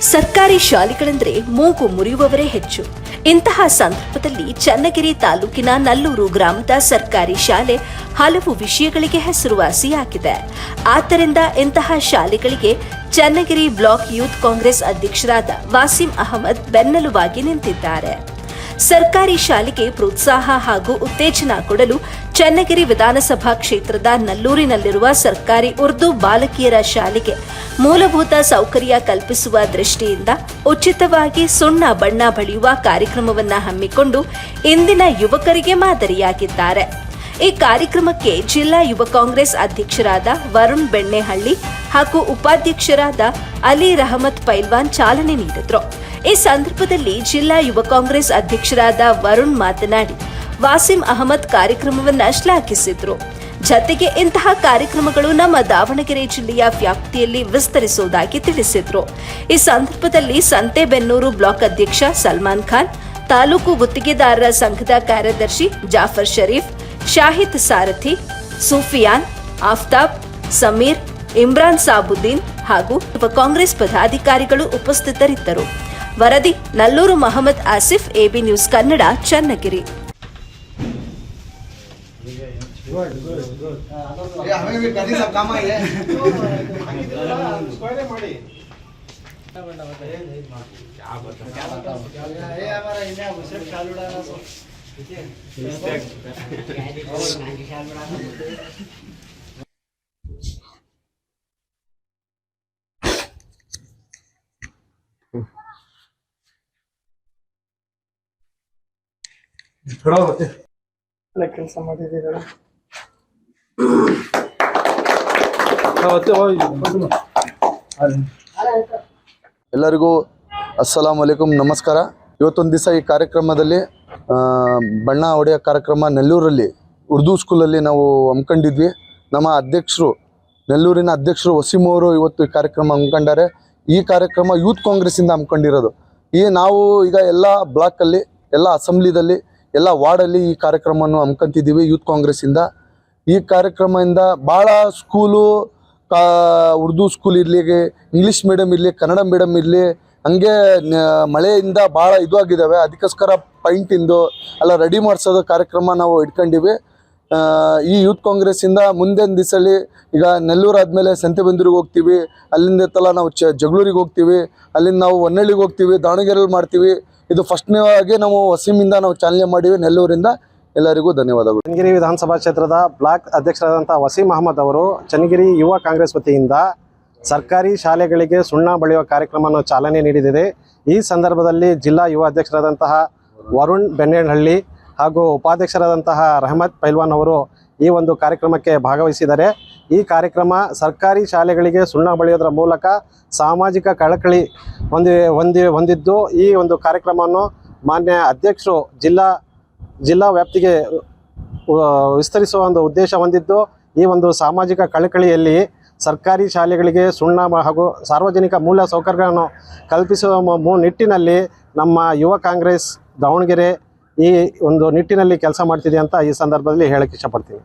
ಸರ್ಕಾರಿ ಶಾಲೆಗಳೆಂದರೆ ಮೂಗು ಮುರಿಯುವವರೇ ಹೆಚ್ಚು. ಇಂತಹ ಸಂದರ್ಭದಲ್ಲಿ ಚನ್ನಗಿರಿ ತಾಲೂಕಿನ ನಲ್ಲೂರು ಗ್ರಾಮದ ಸರ್ಕಾರಿ ಶಾಲೆ ಹಲವು ವಿಷಯಗಳಿಗೆ ಹೆಸರುವಾಸಿಯಾಗಿದೆ ಆದ್ದರಿಂದ ಇಂತಹ ಶಾಲೆಗಳಿಗೆ ಚನ್ನಗಿರಿ ಬ್ಲಾಕ್ ಯೂತ್ ಕಾಂಗ್ರೆಸ್ ಅಧ್ಯಕ್ಷರಾದ ವಾಸಿಂ ಅಹಮದ್ ಬೆನ್ನೆಲುಬಾಗಿ ನಿಂತಿದ್ದಾರೆ. ಸರ್ಕಾರಿ ಶಾಲೆಗೆ ಪ್ರೋತ್ಸಾಹ ಹಾಗೂ ಉತ್ತೇಜನ ಕೊಡಲು ಚನ್ನಗಿರಿ ವಿಧಾನಸಭಾ ಕ್ಷೇತ್ರದ ನಲ್ಲೂರಿನಲ್ಲಿರುವ ಸರ್ಕಾರಿ ಉರ್ದು ಬಾಲಕಿಯರ ಶಾಲೆಗೆ ಮೂಲಭೂತ ಸೌಕರ್ಯ ಕಲ್ಪಿಸುವ ದೃಷ್ಟಿಯಿಂದ ಉಚಿತವಾಗಿ ಸುಣ್ಣ ಬಣ್ಣ ಬಳಿಯುವ ಕಾರ್ಯಕ್ರಮವನ್ನು ಹಮ್ಮಿಕೊಂಡು ಇಂದಿನ ಯುವಕರಿಗೆ ಮಾದರಿಯಾಗಿದ್ದಾರೆ. ಈ ಕಾರ್ಯಕ್ರಮಕ್ಕೆ ಜಿಲ್ಲಾ ಯುವ ಕಾಂಗ್ರೆಸ್ ಅಧ್ಯಕ್ಷರಾದ ವರುಣ್ ಬೆಣ್ಣೆಹಳ್ಳಿ ಹಾಗೂ ಉಪಾಧ್ಯಕ್ಷರಾದ ಅಲಿ ರಹಮತ್ ಪೈಲ್ವಾನ್ ಚಾಲನೆ ನೀಡಿದ್ರು. ಈ ಸಂದರ್ಭದಲ್ಲಿ ಜಿಲ್ಲಾ ಯುವ ಕಾಂಗ್ರೆಸ್ ಅಧ್ಯಕ್ಷರಾದ ವರುಣ್ ಮಾತನಾಡಿ, ವಾಸಿಂ ಅಹಮದ್ ಕಾರ್ಯಕ್ರಮವನ್ನ ಶ್ಲಾಘಿಸಿದ್ರು. ಜತೆಗೆ ಇಂತಹ ಕಾರ್ಯಕ್ರಮಗಳು ನಮ್ಮ ದಾವಣಗೆರೆ ಜಿಲ್ಲೆಯ ವ್ಯಾಪ್ತಿಯಲ್ಲಿ ವಿಸ್ತರಿಸುವುದಾಗಿ ತಿಳಿಸಿದ್ರು. ಈ ಸಂದರ್ಭದಲ್ಲಿ ಸಂತೆಬೆನ್ನೂರು ಬ್ಲಾಕ್ ಅಧ್ಯಕ್ಷ ಸಲ್ಮಾನ್ ಖಾನ್, ತಾಲೂಕು ಗುತ್ತಿಗೆದಾರರ ಸಂಘದ ಕಾರ್ಯದರ್ಶಿ ಜಾಫರ್ ಶರೀಫ್ ಶಾಹಿದ್ ಸಾರಥಿ, ಸೂಫಿಯಾನ್, ಆಫ್ತಾಬ್, ಸಮೀರ್, ಇಮ್ರಾನ್ ಸಾಬುದ್ದೀನ್ ಹಾಗೂ ಕಾಂಗ್ರೆಸ್ ಪದಾಧಿಕಾರಿಗಳು ಉಪಸ್ಥಿತರಿದ್ದರು. ವರದಿ, ನಲ್ಲೂರು ಮಹಮ್ಮದ್ ಆಸಿಫ್, ಎಬಿ ನ್ಯೂಸ್ ಕನ್ನಡ, ಚನ್ನಗಿರಿ. ಎಲ್ಲರಿಗೂ ಅಸ್ಸಲಾಂ ವಲೈಕುಂ ನಮಸ್ಕಾರ. ಇವತ್ತೊಂದು ದಿವಸ ಈ ಕಾರ್ಯಕ್ರಮದಲ್ಲಿ ಬಣ್ಣ ಹೊಡೆಯೋ ಕಾರ್ಯಕ್ರಮ ನೆಲ್ಲೂರಲ್ಲಿ, ಉರ್ದು ಸ್ಕೂಲಲ್ಲಿ ನಾವು ಹಮ್ಮಿಕೊಂಡಿದ್ವಿ ನಮ್ಮ ಅಧ್ಯಕ್ಷರು, ನೆಲ್ಲೂರಿನ ಅಧ್ಯಕ್ಷರು ವಸೀಮ್ ಅವರು ಇವತ್ತು ಈ ಕಾರ್ಯಕ್ರಮ ಹಮ್ಮಿಕೊಂಡಾರೆ ಈ ಕಾರ್ಯಕ್ರಮ ಯೂತ್ ಕಾಂಗ್ರೆಸ್ಸಿಂದ ಹಮ್ಮಿಕೊಂಡಿರೋದು ಈ ನಾವು ಈಗ ಎಲ್ಲ ಬ್ಲಾಕಲ್ಲಿ, ಎಲ್ಲ ಅಸೆಂಬ್ಲಿದಲ್ಲಿ, ಎಲ್ಲ ವಾರ್ಡಲ್ಲಿ ಈ ಕಾರ್ಯಕ್ರಮವನ್ನು ಹಮ್ಮಿಕೊಂತಿದ್ದೀವಿ ಯೂತ್ ಕಾಂಗ್ರೆಸ್ಸಿಂದ. ಈ ಕಾರ್ಯಕ್ರಮದಿಂದ ಭಾಳ ಸ್ಕೂಲು, ಕಾ, ಉರ್ದು ಸ್ಕೂಲ್ ಇರಲಿ, ಇಂಗ್ಲೀಷ್ ಮೀಡಿಯಮ್ ಇರಲಿ, ಕನ್ನಡ ಮೀಡಿಯಮ್ ಇರಲಿ ಹಂಗೆ ಮಳೆಯಿಂದ ಭಾಳ ಇದು ಆಗಿದ್ದಾವೆ ಅದಕ್ಕೋಸ್ಕರ ಪೈಂಟಿಂದು ಎಲ್ಲ ರೆಡಿ ಮಾಡಿಸೋದು ಕಾರ್ಯಕ್ರಮ ನಾವು ಇಟ್ಕೊಂಡಿವಿ. ಈ ಯೂತ್ ಕಾಂಗ್ರೆಸ್ಸಿಂದ ಮುಂದಿನ ದಿವಸಲ್ಲಿ ಈಗ ನೆಲ್ಲೂರು ಆದಮೇಲೆ ಸಂತೆಬಂದೂರಿಗೆ ಹೋಗ್ತೀವಿ. ಅಲ್ಲಿಂದ ತಲ ನಾವು ಚ, ಜಗಳೂರಿಗೆ ಹೋಗ್ತೀವಿ. ಅಲ್ಲಿಂದ ನಾವು ಹೊನ್ನಳ್ಳಿಗೆ ಹೋಗ್ತೀವಿ. ದಾವಣಗೆರೆಯಲ್ಲಿ ಮಾಡ್ತೀವಿ. ಇದು ಫಸ್ಟ್ನೇ ಆಗಿ ನಾವು ವಸೀಮಿಂದ ನಾವು ಚಾಲನೆ ಮಾಡಿವಿ ನೆಲ್ಲೂರಿಂದ. ಎಲ್ಲರಿಗೂ ಧನ್ಯವಾದಗಳು. ಚನ್ನಗಿರಿ ವಿಧಾನಸಭಾ ಕ್ಷೇತ್ರದ ಬ್ಲಾಕ್ ಅಧ್ಯಕ್ಷರಾದಂಥ ವಸೀಮ್ ಅಹಮದ್ ಅವರು ಚನ್ನಗಿರಿ ಯುವ ಕಾಂಗ್ರೆಸ್ ವತಿಯಿಂದ ಸರ್ಕಾರಿ ಶಾಲೆಗಳಿಗೆ ಸುಣ್ಣ ಬಳಿಯುವ ಕಾರ್ಯಕ್ರಮವನ್ನು ಚಾಲನೆ ನೀಡಿದೆ ಈ ಸಂದರ್ಭದಲ್ಲಿ ಜಿಲ್ಲಾ ಯುವ ಅಧ್ಯಕ್ಷರಾದಂತಹ ವರುಣ್ ಬೆನ್ನೇನಹಳ್ಳಿ ಹಾಗೂ ಉಪಾಧ್ಯಕ್ಷರಾದಂತಹ ರಹಮತ್ ಪೈಲ್ವಾನ್ ಅವರು ಈ ಒಂದು ಕಾರ್ಯಕ್ರಮಕ್ಕೆ ಭಾಗವಹಿಸಿದ್ದಾರೆ. ಈ ಕಾರ್ಯಕ್ರಮ ಸರ್ಕಾರಿ ಶಾಲೆಗಳಿಗೆ ಸುಣ್ಣ ಬಳಿಯೋದ್ರ ಮೂಲಕ ಸಾಮಾಜಿಕ ಕಳಕಳಿ ಹೊಂದಿ ಹೊಂದಿ, ಹೊಂದಿದ್ದು ಈ ಒಂದು ಕಾರ್ಯಕ್ರಮವನ್ನು ಮಾನ್ಯ ಅಧ್ಯಕ್ಷರು ಜಿಲ್ಲಾ ಜಿಲ್ಲಾ ವ್ಯಾಪ್ತಿಗೆ ವಿಸ್ತರಿಸುವ ಒಂದು ಉದ್ದೇಶ ಹೊಂದಿದ್ದು ಈ ಒಂದು ಸಾಮಾಜಿಕ ಕಳಕಳಿಯಲ್ಲಿ ಸರ್ಕಾರಿ ಶಾಲೆಗಳಿಗೆ ಸುಣ್ಣ ಹಾಗೂ ಸಾರ್ವಜನಿಕ ಮೂಲ ಸೌಕರ್ಯಗಳನ್ನು ಕಲ್ಪಿಸುವ ನಿಟ್ಟಿನಲ್ಲಿ ನಮ್ಮ ಯುವ ಕಾಂಗ್ರೆಸ್ ದಾವಣಗೆರೆ ಈ ಒಂದು ನಿಟ್ಟಿನಲ್ಲಿ ಕೆಲಸ ಮಾಡ್ತಿದೆ ಅಂತ ಈ ಸಂದರ್ಭದಲ್ಲಿ ಹೇಳಕ್ಕೆ ಇಷ್ಟಪಡ್ತೀನಿ.